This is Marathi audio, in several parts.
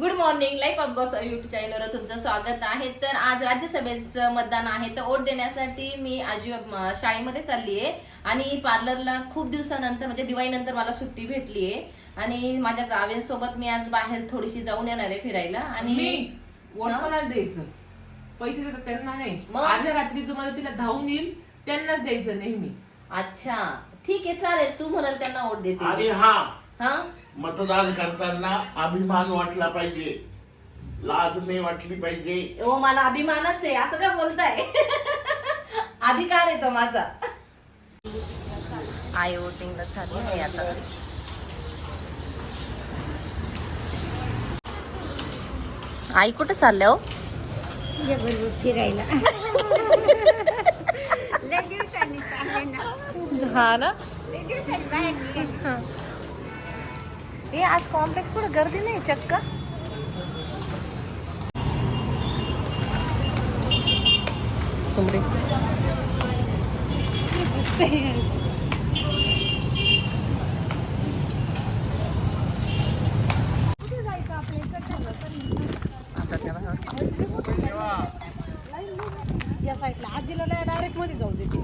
Good morning life of Goss YouTube चॅनलवर तुमचं स्वागत आहे. तर आज राज्यसभेचं मतदान आहे. तर वोट देण्यासाठी मी आजी शाळेमध्ये चालली आहे. आणि पार्लरला खूप दिवसानंतर म्हणजे दिवाळीनंतर मला सुट्टी भेटली आहे. आणि माझ्या जावेसोबत मी आज बाहेर थोडीशी जाऊन येणार आहे फिरायला. आणि द्यायचं? पैसे देतात त्यांना नाही. मग? रात्री जो मला तिला धावून येईल त्यांनाच द्यायचं नेहमी. अच्छा. ठीक आहे चालेल. तू म्हणाल त्यांना वोट आणि देते हा. हा? मतदान करताना अभिमान वाटला पाहिजे. लाज नाही वाटली पाहिजे. ओ मला अभिमानच आहे. असं का बोलताय? अधिकार आहे तो माझा. आय वोटिंगला चालू आहे आता. आई कुठे चालल्या हो? ये बरोबर फिरायला. लय दिवसांनी चालले ना. हा ना? लय दिवसांनी बाहेर निघाले ए आज कॉम्प्लेक्स पुढे गर्दी नाही चक्क सुमरे। आता तेव्हा या साईडला आजीला डायरेक्टमध्ये जाऊ देते.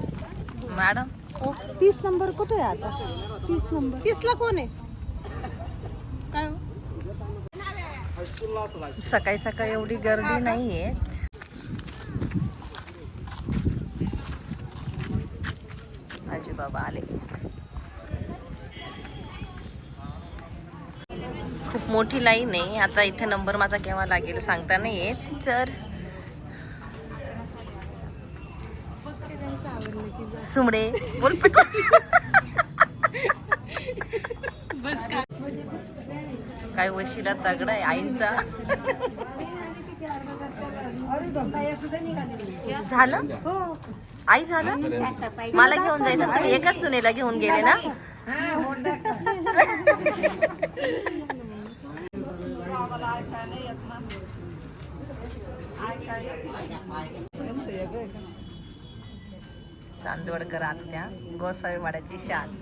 मॅडम? तीस नंबर कुठे आहे आता? तीस नंबर. तीसला कोण आहे काय हो? सकाळी सकाळी एवढी गर्दी नाहीये. आजी बाबा आले. खूप मोठी लाईन आहे. आता इथे नंबर माझा केव्हा लागेल सांगता नाही येत तर सुमडे बोल. काय वशिला तगडा आहे आईंचा. झालं? आई झालं? मला घेऊन जायचं. तुम्ही एकाच सुनेला घेऊन गेले ना? चांदवडकर आत्या गोसावी वाड्याची शान.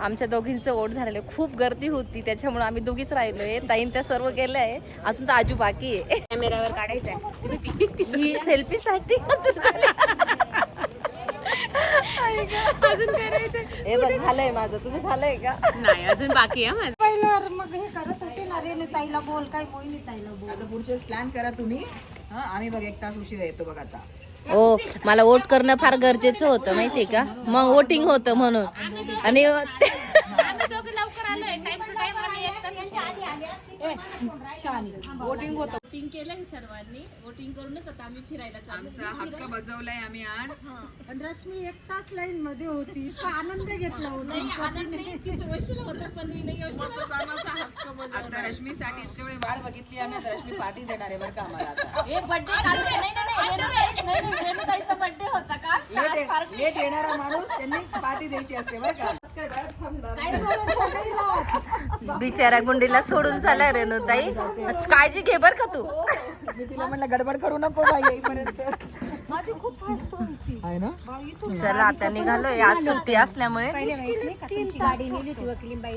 आमच्या दोघींचं ओढ झालेलं आहे. खूप गर्दी होती त्याच्यामुळे आम्ही दोघीच राहिलोय. ताईन त्या सर्व गेल्या आहे. अजून तर आजू बाकी आहे. कॅमेरावर काढायचं ही सेल्फीसाठी अजून करायचं हे बघ झालंय माझं. तुझं झालंय का? नाही अजून बाकी आहे माझं. पहिल्यावर मग हे करत होते ना रेणू ताईला बोल काय मोहिनी ताईला बोल. आता पुढचे प्लॅन करा तुम्ही. हा आम्ही बघ एक तास उशीर येतो बघ आता. हो मला वोट करणं फार गरजेचं होतं माहितीये का? मग वोटिंग होतं म्हणून. आणि वोटिंग होतं. वोटिंग केलं हे सर्वांनी. वोटिंग करूनच आता आम्ही फिरायला आमचा हक्क बजावलाय आम्ही आज. पण रश्मी एक तास लाईन मध्ये होती. इतका आनंद घेतला आता रश्मीसाठी इतके वेळ वाट बघितली आम्ही आता रश्मी पार्टी देणार आहे बरं का आम्हाला आता. हे बर्थडे काल नाही नाही नाही रेणू- नाही, नाही, रेणूताईचा बर्थडे होता का लेट लेट येणारा माणूस त्यांनी पार्टी द्यायची असते बरं का. बिचाऱ्या गुंडीला सोडून झालाय रेणूताई काळजी घे बर का तू? मी तिला म्हणलं गडबड करू नको बाई येईपर्यंत. माझी खूप फास्ट व्हायची आहे ना? चला आता निघालोय. आज सुट्टी असल्यामुळे.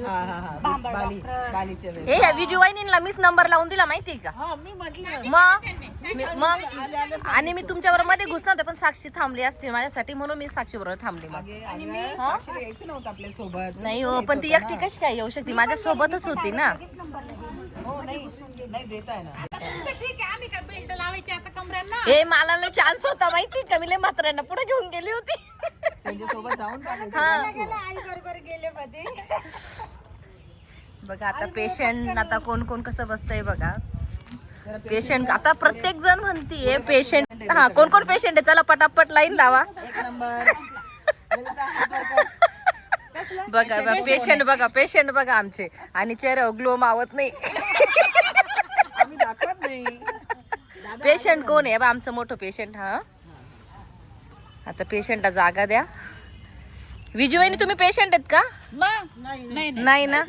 हा हा हा. हे ह्या विजू वहिनींना मीच नंबर लावून दिला माहितीये का? मग मी- मग आणि मी तुमच्यावर मध्ये घुसणार होते पण साक्षी थांबली असती माझ्यासाठी म्हणून मी साक्षी बरोबर थांबली मग. आपल्यासोबत नाही हो पण ती एकटी कशी काय? येऊ शकते. माझ्या सोबतच होती ना. हो नाही नाही देताय ना. हे मला लय चान्स होता माहिती का? मी लय म्हाताऱ्यांना पुढे घेऊन गेली होती. त्यांच्यासोबत जाऊन टाकायचं. हा. आई बरोबर गेले मध्ये. बघा आता पेशंट आता कोण कोण कसं बसतंय बघा. पेशंट आता प्रत्येक जण म्हणतीये पेशंट हा कोण कोण पेशंट आहे? चला पटापट लाईन लावा. एक नंबर. ललिता, हात वर कर. बघा पेशंट बघा पेशंट बघा आमचे. आणि चेहऱ्यावर ग्लो मावत नाही. आम्ही दाखवत नाही. पेशंट कोण आहे? बा आमचं मोठं पेशंट हा. आता पेशंटला जागा द्या. विजयवाहिनी तुम्ही पेशंट आहेत का? नाही ना.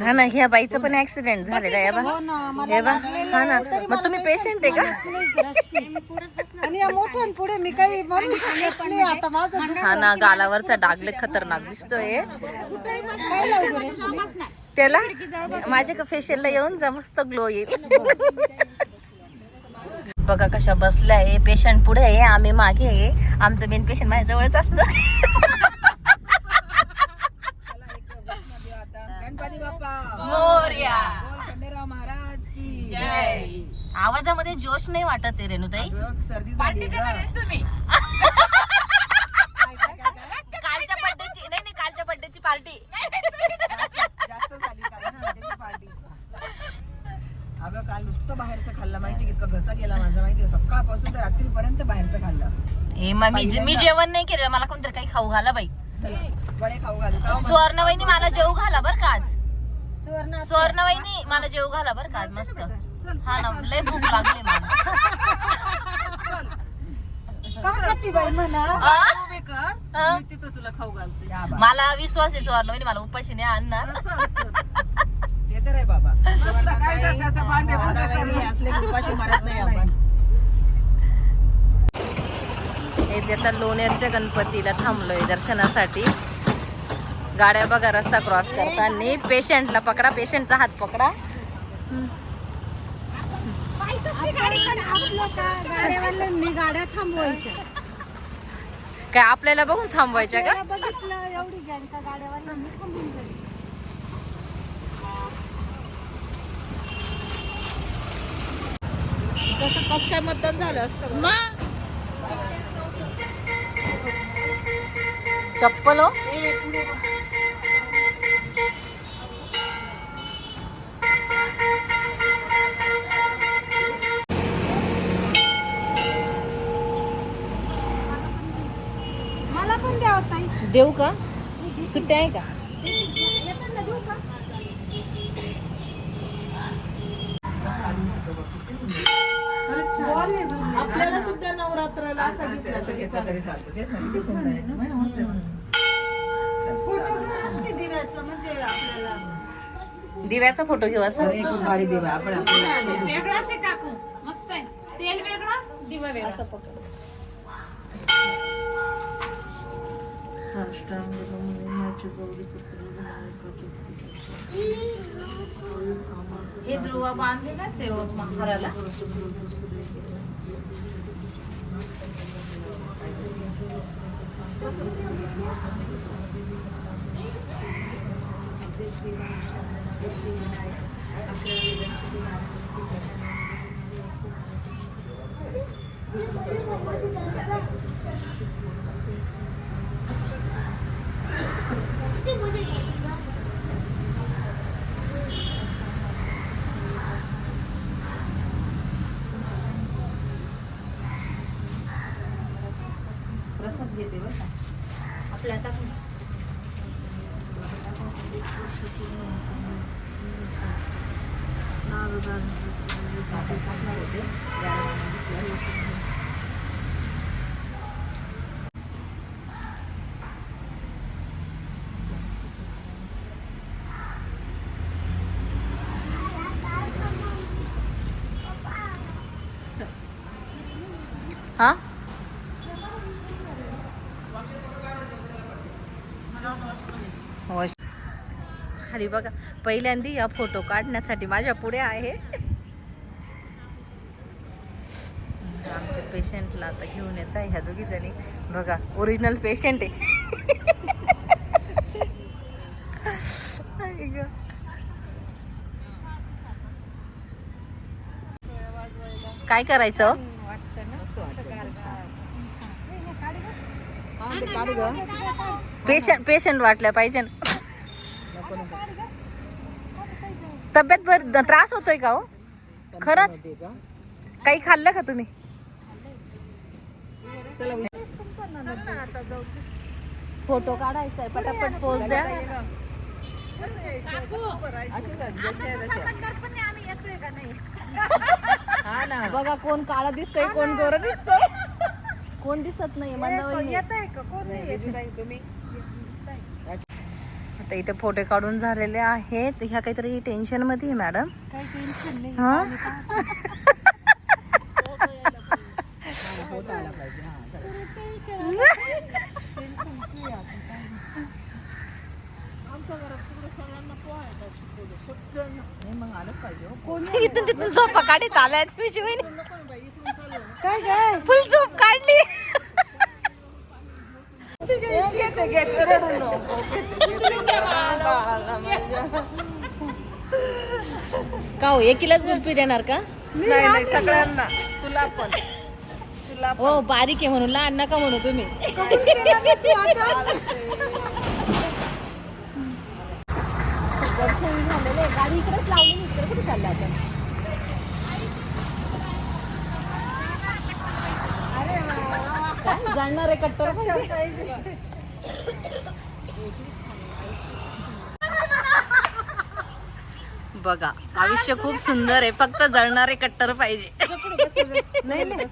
हा ना ह्या बाईचं पण ऍक्सिडेंट झालेला आहे. बा हो ना मला हे हा ना. मग तुम्ही पेशंट आहे का? या पुढे मी काही म्हणू शकत नाही आता माझं दुःख हा ना गालावरचा डागले खतरनाक दिसतोय? त्याला? माझ्या फेशियलला येऊन जा मस्त ग्लो येईल. बघा कशा बसल्या आहे पेशंट पुढे आहे आम्ही मागे आहे. आमचं मेन पेशंट माझ्या जवळच असतं चला एक घोषणा देऊ आता. गणपती बाप्पा. मोरया. बोल खंडेराव महाराज की. जय. आवाजामध्ये जोश नाही वाटत आहे रेणुताई. झाली तुम्ही. कालच्या बड्डेची नाही नाही कालच्या बड्डेची पार्टी जास्त झाली पार्टी अगं काल नुसतं बाहेरचं खाल्लं. माहिती की इतका घसा गेला माझा? माहिती का? सकाळपासून तर रात्रीपर्यंत बाहेरचं खाल्लं. ए मग मी जे- मी जेवण नाही केलं. मला कोणतरी काही खाऊ घाला बाई. चला वडे खाऊ घालू. का सुवर्णवहिनी मला जेवू घाला बर का आज. सुवर्ण सुवर्णवहिनी मला जेवू घाला बर का आज मस्त. हा ना लय भूक लागली मला. का खाती बाई म्हणा. आ? हा? तुला खाऊ घालते. या बा. मला विश्वास आहे सुवर्णवहिनी मला उपाशी नाही आणणार. आहे बाबा. दादावहिनी असले की उपाशी मरत नाही आपण. हे जे आता लोणेरच्या गणपतीला थांबलोय दर्शनासाठी गाड्या बघा रस्ता क्रॉस करताना. पेशंटला पकडा पेशंटचा हात पकडा. आपलं का गाड्यावाल्यांनी गाड्या थांबवायच्या. काय आपल्याला बघून थांबवायच्या का? त्याला बघितलं एवढी गॅंग का गाड्यावाल्यांनी थांबून जाईल कसं काय मतदान झालं असतं? चप्पल हो. मला पण द्या होता देऊ का? सुट्ट्या आहे का? नवरात्राला असं घेतलं तरी चालतं. तेच ना, किती सुंदर आहे ना? नाही, मस्त आहे म्हणून. फोटो घे रश्मी दिव्याचा म्हणजे आपल्याला. दिव्याचा फोटो घेऊ असं? एक भारी देवा आपण आपल्याला वेगळाच आहे काकू. मस्त आहे. तेल वेगळा दिवा वेगळा. असं पकड हे ध्रुवा बांधलेलाच आहे हो महाराला प्रसाद घेते बरं का आपल्या टाकून हा हो खाली बघा. पहिल्यांदा या फोटो काढण्यासाठी माझ्या पुढे आहे. आमच्या पेशंटला आता घेऊन येत आहे ह्या दोघी जणी. बघा ओरिजिनल पेशंट आहे. काय करायचं? हा. पेशंट पेशंट वाटल्या पाहिजे तब्येत बर त्रास होतोय का हो खरंच? काही खाल्लं का तुम्ही. फोटो काढायचा आहे पटापट पोच द्या. हा बघा कोण काळा दिसतोय कोण गोर दिसतोय कोण दिसत नाही मंदावळी येत आहे का कोण नाही येत? तेजूताई, तुम्ही आता इथे फोटो काढून झालेले आहेत. ह्या काहीतरी टेन्शनमध्ये मॅडम हा. इथून तिथून झोपा काढीत आल्यात काय काय? फुल झोप काढली. घेते घेते रडू नको. का हो एकीलाच गुलपी देणार का? नाही नाही सगळ्यांना. तुला पण. तुला हो बारीक आहे म्हणून लहान नका म्हणू तुम्ही. कबूल केलं ना तू आता. गाडी इकडेच लावली इकडे कुठे चाललं आता काय जाणणार आहे कट्टर बघा आयुष्य खूप सुंदर आहे. फक्त जळणारे कट्टर पाहिजे. नाही नाही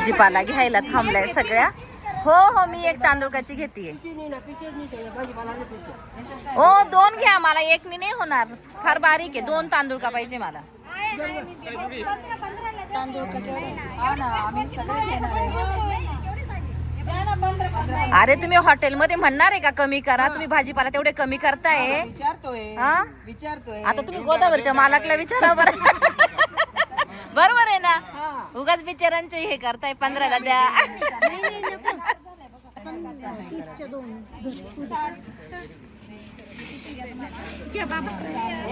भाजीपाला घ्यायला थांबलाय सगळ्या. हो हो मी एक तांदूळकाची घेतीये. हो दोन घ्या मला एकनी नाही होणार. फार बारीक आहे दोन तांदूळ का पाहिजे मला. अरे तुम्ही हॉटेलमध्ये म्हणणार आहे का कमी करा? तुम्ही भाजीपाला तेवढे कमी करताय. विचारतोय? विचारतोय. आता तुम्ही गोदावरीच्या मालकला विचारा बरं. बरोबर आहे ना? उगाच बिचारांचे हे करताय पंधराला द्या.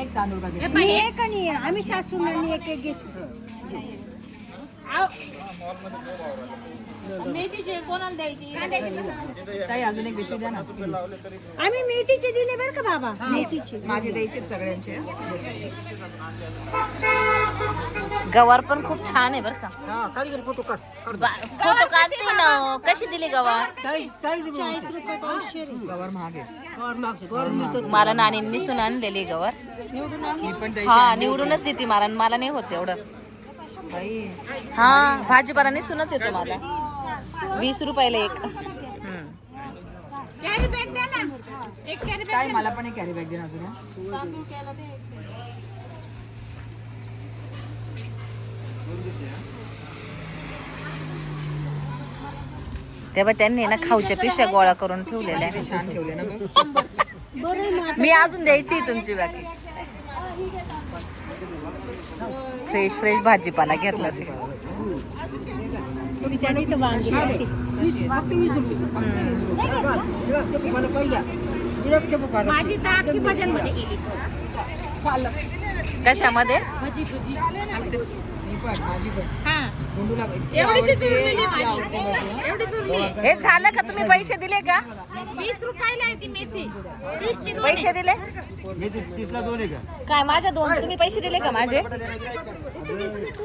एक तांदूळ का घेतो एक आणि आम्ही ताई अजून एक द्या ना please. आम्ही मेथीचे दिले बरं का बाबा? मेथीचे. माझे द्यायचे सगळ्यांचे. गवार पण खूप छान आहे बरं का. हा फोटो काढ बा- फोटो काढते ना. कशी दिली गवार? गवर महाग आहे. मला नानींनी सुन आणलेली गवार. द्यायची हा निवडूनच देते मला मला नाही होत एवढं. हा भाजीपाला निसूनच येतो मला वीस रुपयाला एक. ताई मला पण एक कॅरी बॅग दे. तेव्हा त्यांनी ना खाऊच्या पिशव्या गोळा करून ठेवलेल्या. छान ठेवले ना. मी अजून द्यायची तुमची बाकी फ्रेश फ्रेश भाजीपाला घेतला असेल. कशामध्ये? पण माझी पण हा गुंडूला एवढीशी उरलेली माझी. एवढीच उरली हे झालं का? तुम्ही पैसे दिले का? वीस रुपयाला आहे ती मेथी. तीसची दोन. पैसे दिले? काय माझ्या दोन? तुम्ही पैसे दिले का माझे?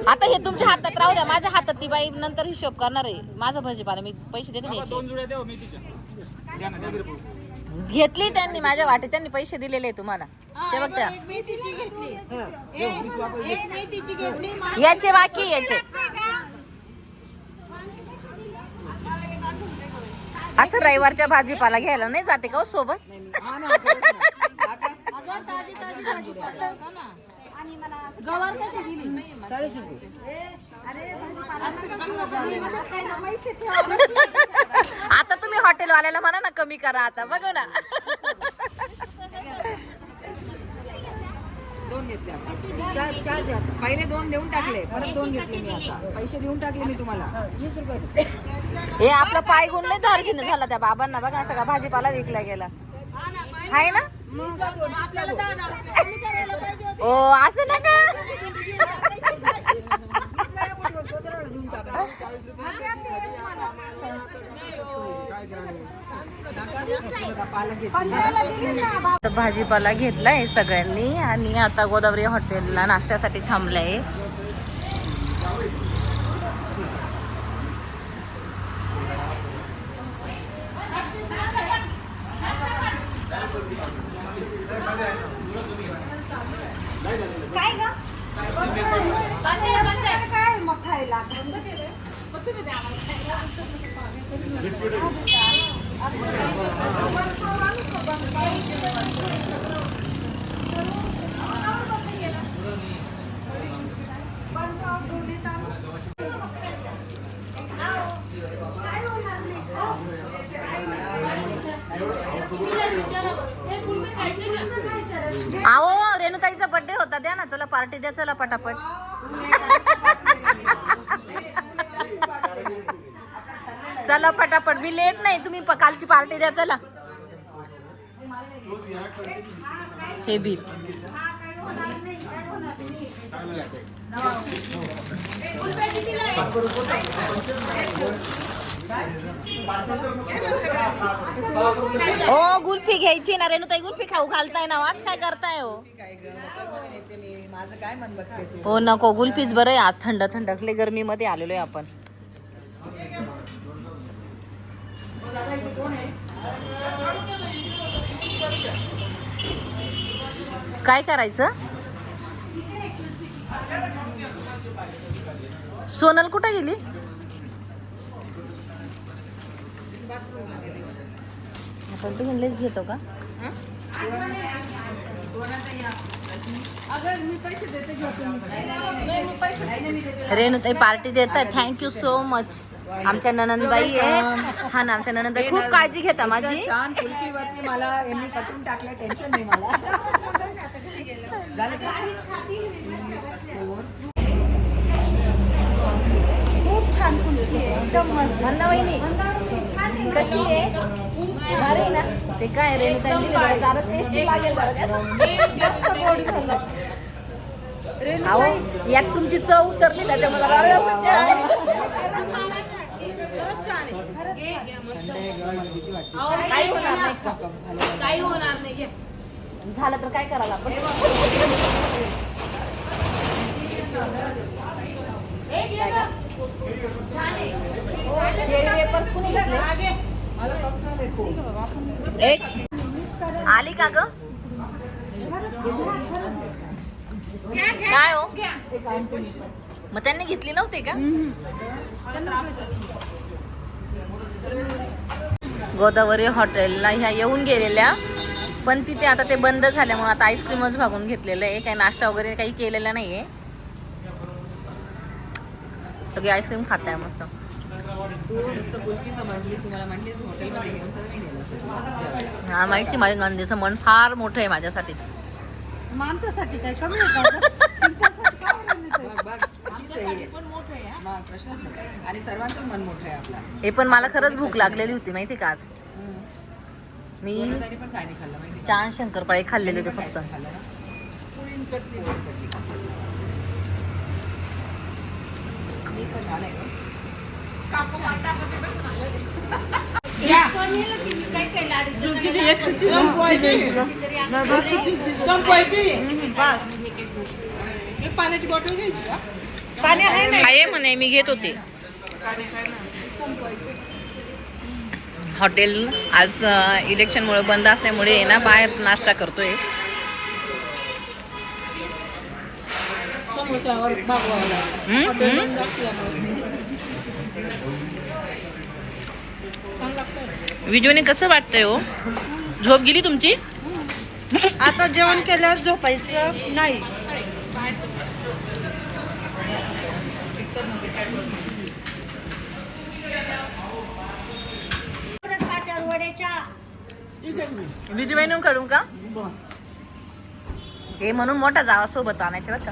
आता हे तुमच्या हातात राहू द्या. माझ्या हातात ती बाई नंतर हिशोब करणार आहे. माझा भाजीपाला मी पैसे देते ना याचे. घेतली त्यांनी माझ्या वाटे त्यांनी पैसे दिलेले तुम्हाला. ते बघता याचे बाकी याचे. असं रविवारच्या भाजीपाला घ्यायला नाही जाते का हो सोबत? ना. गवार कशी दिली? आता तुम्ही हॉटेलवाल्याला म्हणा ना कमी करा आता बघू ना. दोन घेतले आता. पहिले दोन देऊन टाकले परत दोन घेतले मी आता. पैसे देऊन टाकले मी तुम्हाला. हे आपला पाय गुण नाही झाला त्या बाबांना. बघा सगळा भाजीपाला विकला गेला. हाय ना? ओ असं नका. ना तर भाजीपाला घेतलाय सगळ्यांनी आणि आता गोदावरी हॉटेलला नाश्त्यासाठी थांबलाय काय ग आता याच्याकडे काय आहे मग खायला आओ रेणुताईचा बर्थडे होता द्या ना चला पार्टी द्या चला पटापट. चला पटापट. मी लेट नाही तुम्ही कालची पार्टी द्या चला. हे बिल. ओ गुल्फी घ्यायची ना रेणुताई गुल्फी खाऊ घालताय ना वास काय करताय हो? माझं काय मन बघते तू हो नको गुल्फीच बरं आहे. आज थंड थंड गरमीमध्ये आलेलो आहे आपण. काय करायचं? सोनल कुठं गेली? आपण तू लेच घेतो का? रेणुताई पार्टी देतात. थँक्यू सो मच आमच्या ननंदबाई आहे हा ना आमच्या ननंदबाई खूप काळजी घेता माझी. छान कुल्फीवरती मला यांनी कटून टाकलं टेन्शन नाही मला. खूप छान कुल्फी आहे. एकदम मस्त. वहिनी कशी आहे? भारी ना? ते काय दिली जरा जरा टेस्टी लागेल जरा. जास्त जास्त गोड झालं. यात तुमची चव उतरली त्याच्यामुळे जरा जास्त छान. काही होणार नाही. का? काही होणार नाही. घे. झालं तर काय करायला आपण? हे घे गं. केळी वेपर्स कुणी घेतले हा घे. एक. आली का ग? काय हो? मग त्यांनी घेतली नव्हती का? गोदावरी हॉटेलला ह्या येऊन गेलेल्या. पण तिथे आता ते बंद झाल्यामुळे आता आईस्क्रीमच भागून घेतलेलं आहे. काही नाश्ता वगैरे काही केलेला नाहीये. सगळी आईस्क्रीम खात आहे मस्त तू नुसतं तुम्हाला हॉटेलमध्ये घेऊन मी नेलं. हा माहिती माझ्या नंदीचं मन फार मोठं आहे माझ्यासाठी मग आमच्यासाठी काय कमी आहे का गं? तुमच्यासाठी काय बनवलं ते? बघ बघ अशीच आहे. मग प्रश्नच नाही आणि सर्वांचं मन मोठं आहे आपला हे पण मला खरंच भूक लागलेली होती माहिती का आज मी कोणत्याने पण काय नाही खाल्लं माहिती आहे? चार शंकरपाळे खाल्लेले होते फक्त नाही खाल्लं ना पोळी चटणी पोळी चटणी खाल्ली. मी पण गं. घ्या. काय काय लाडूचं संपवायची. संपवायची. हे पाण्याची बॉटल घ्यायची का? पाणी आहे ना आहे म्हणे मी घेत होते. हॉटेल आज इलेक्शनमुळे बंद असल्यामुळे ना बाहेर नाश्ता करतोय. समोस्यावर भागवावं लागतं. हम्म, हॉटेल हम्म. बंद असल्यामुळे. छान लागतंय. विजूने कसं वाटतंय हो? झोप गेली तुमची? आता जेवण केल्यावर झोपायचं नाही. काढू का? हे म्हणून मोठा जावा सोबत आणायचे बरं का?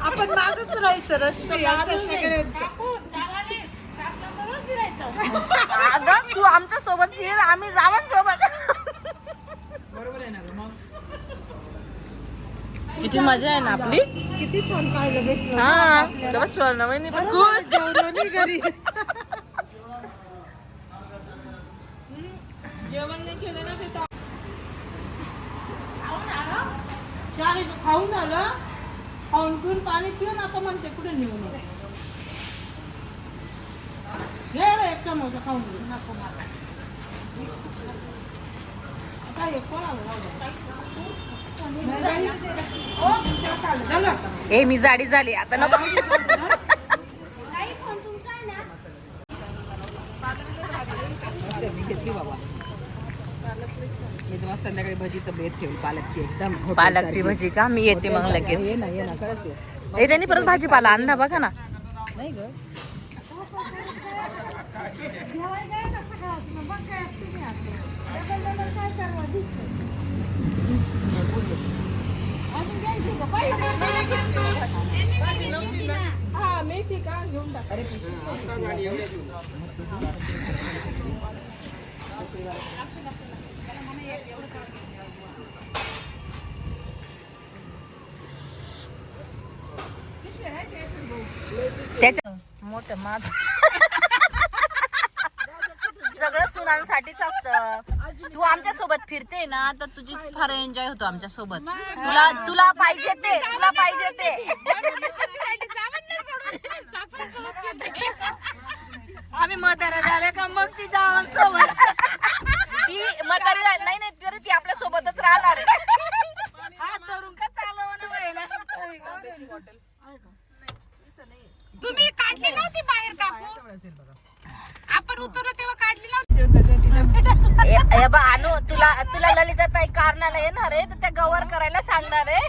आपण मागच राहायचं रश्मी अगं तू आमच्यासोबत फिर आम्ही जावन सोबत. बरोबर आहे ना गं, मग? किती मजा आहे ना आपली? किती छान भेटलं. हा तेव्हा स्वर्ण वहिनी पण झालं जेवलो नाही घरी. जेवण नाही केलं ना ते ता- शाळेत खाऊन आलं. खाऊन पिऊन पाणी पिऊन आता म्हणते कुठे नेऊ ए मी जाडी झाली आता नको. संध्याकाळी भजीचं पालकची एकदम पालकची भजी का? मी येते मग लगेच. हे त्यांनी परत भाजीपाला आणला बघा ना. नाही ग काय हा मेथी का घेऊन त्याच्या मोठ माझ. सगळं सुनांसाठीच असतं. तू आमच्यासोबत फिरते ना तर तुझी फार एन्जॉय होतो आमच्यासोबत तुला तुला पाहिजे ते तुला पाहिजे ते. आम्ही म्हातारा झाले का मग ती जावं सोबत. ती म्हातारी नाही नाही तरी ती आपल्या सोबतच राहणार. सांगणार आहे तर त्या गवर करायला सांगणार आहे.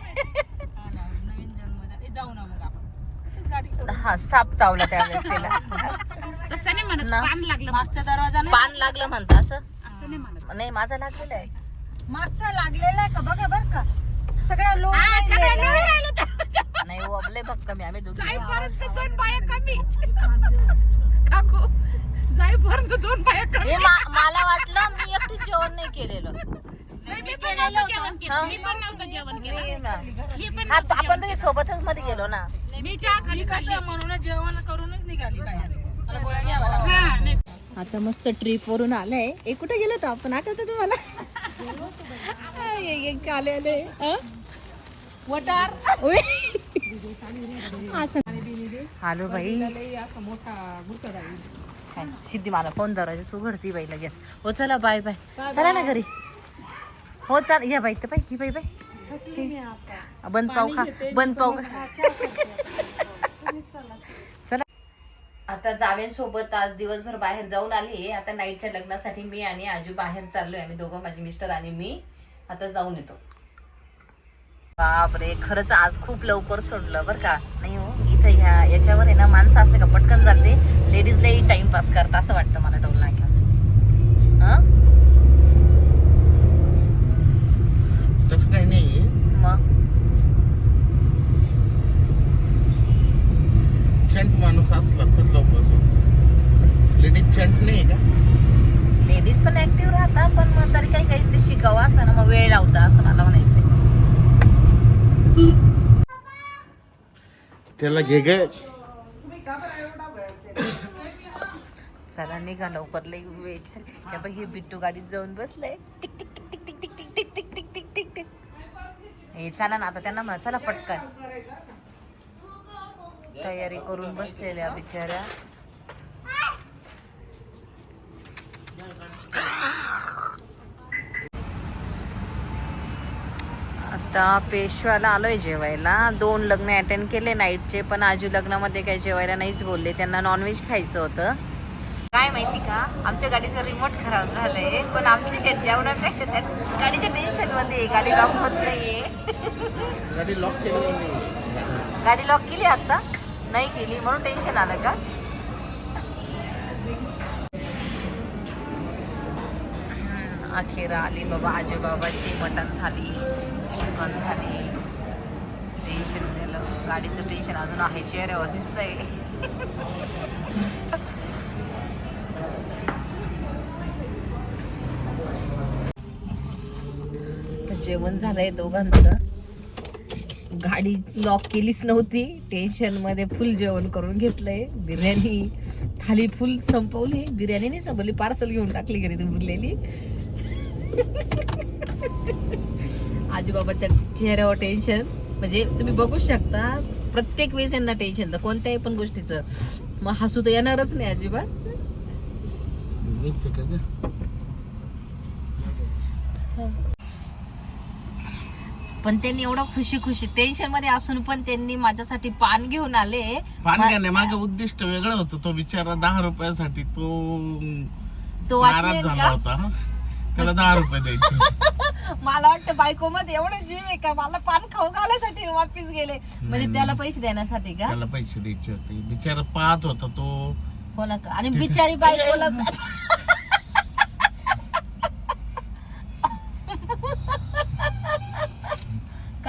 हा साप चावला त्यावेळेस तिला. पान लागलं म्हणत. दरवाजा नाही पान असं? नाही माझं लागलेलं आहे. मागचं लागलेलं आहे का? बघा बर का. सगळ्या लोक नाही ओबले फक्त मी आम्ही दोघी जाईपर्यंत दोन बाया कमी. मला वाटलं मी एकटी जेवण नाही केलेलं. आपण दोघे सोबतच मध्ये गेलो ना. मी चहा खाली कसं म्हणून जेवण करूनच निघाली बाहेर. आता मस्त ट्रिप वरून आलंय. हे कुठे गेलो तो आपण? आठवतो तुम्हाला? आले आले. वटार. हॅलो बाई. सिद्धी मला फोन दरायचं उघडती बाई लगेच. हो चला बाय बाय चला ना घरी. हो चाल या बाई तर बाई ही बाई बाई. बंद पाव खा बंद पाव खा. चला. आता जावेंसोबत आज दिवसभर बाहेर जाऊन आली आता नाईटच्या लग्नासाठी मी आणि आजू बाहेर चाललोय. आम्ही दोघं माझे मिस्टर आणि मी. आता जाऊन येतो. बापरे खरंच आज खूप लवकर सोडलं बरं का. नाही हो इथं ह्या याच्यावर आहे ना माणसं असले का पटकन जाते. लेडीजलाही टाइमपास करता असं वाटतं मला टोल नाक्यावर हं? तसं काही नाही मग चंट माणूस असला तर लवकर सोडतो लेडीज चंट नाही का लेडीज पण ऍक्टिव्ह राहतात पण मग तरी काही काही ते शिकावं असतं ना मग वेळ लावता असं मला म्हणायचंय त्याला घे ग चला निघा लवकर लई बाई हे बिट्टू गाडीत जाऊन बसलंय tick tick tick tick tick tick tick tick tick tick tick tick हे चला ना आता त्यांना म्हणा चला पटकन तयारी करून बसलेल्या बिचाऱ्या. आता पेशव्याला आलोय जेवायला. दोन लग्न अटेंड केले नाईटचे पण आजू लग्नामध्ये काही जेवायला नाहीच बोलले. त्यांना नॉनव्हेज खायचं होतं. काय माहिती का? आमच्या गाडीचं रिमोट खराब झालंय पण आमची शेट जेवणापेक्षा त्या गाडीच्या टेन्शनमध्ये. गाडी लॉक होत नाहीये. गाडी लॉक केली. नाही गाडी लॉक केली आता? नाही केली म्हणून टेन्शन आलं का? अखेर आली बाबा आजोबाबाची मटण थाली चिकन थाली. टेन्शन झालं. गाडीचं टेन्शन अजून आहे चेहऱ्यावर दिसतंय. तर जेवण झालंय दोघांचं. गाडी लॉक केलीच नव्हती. टेन्शनमध्ये फुल जेवण करून घेतलंय. बिर्याणी थाली फुल संपवली. बिर्याणी नाही संपवली पार्सल घेऊन टाकली घरी ती उरलेली. आजूबाबाच्या चेहऱ्यावर टेन्शन म्हणजे तुम्ही बघू शकता प्रत्येक वेळेस यांना टेन्शन तर कोणत्याही पण गोष्टीचं. मग हसू तर येणारच नाही अजिबात. पण त्यांनी एवढं खुशी खुशी टेन्शनमध्ये असून पण त्यांनी माझ्यासाठी पान घेऊन आले. पाणी माझं उद्दिष्ट वेगळं होतं. तो बिचारा दहा रुपयासाठी तो तो नाराज झाला होता त्याला दहा रुपये द्यायचे. मला वाटतं बायको मध्ये एवढं जीव आहे का? मला पान खाऊ घालायसाठी वापिस गेले. म्हणजे त्याला पैसे देण्यासाठी का? त्याला पैसे द्यायचे होते. बिचारा पाहत होता तो. हो ना का? आणि बिचारी बायकोला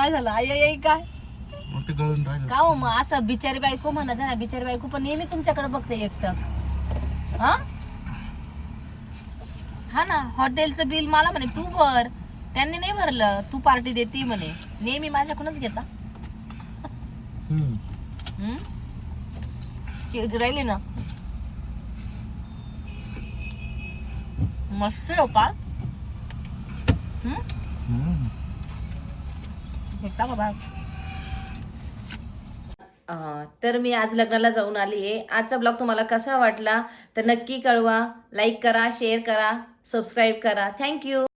काय झालं? आई आई आई काय? मग ते गळून राहिलं. का हो मग असं बिचारी बायको म्हणत ना बिचारी बायको पण नेहमी तुमच्याकडे बघते एकटक हा? हा ना हॉटेलचं बिल मला म्हणे तू भर. त्यांनी नाही भरलं तू पार्टी देती म्हणे. नेहमी माझ्याकडूनच घेता. हम्म. राहिली ना. मस्त हो का हम्म? हम्म. भेटला का तर मी आज लग्नाला जाऊन आली आहे. आजचा ब्लॉग तुम्हाला कसा वाटला? तर नक्की कळवा. लाईक करा शेअर करा सबस्क्राईब करा. थँक्यू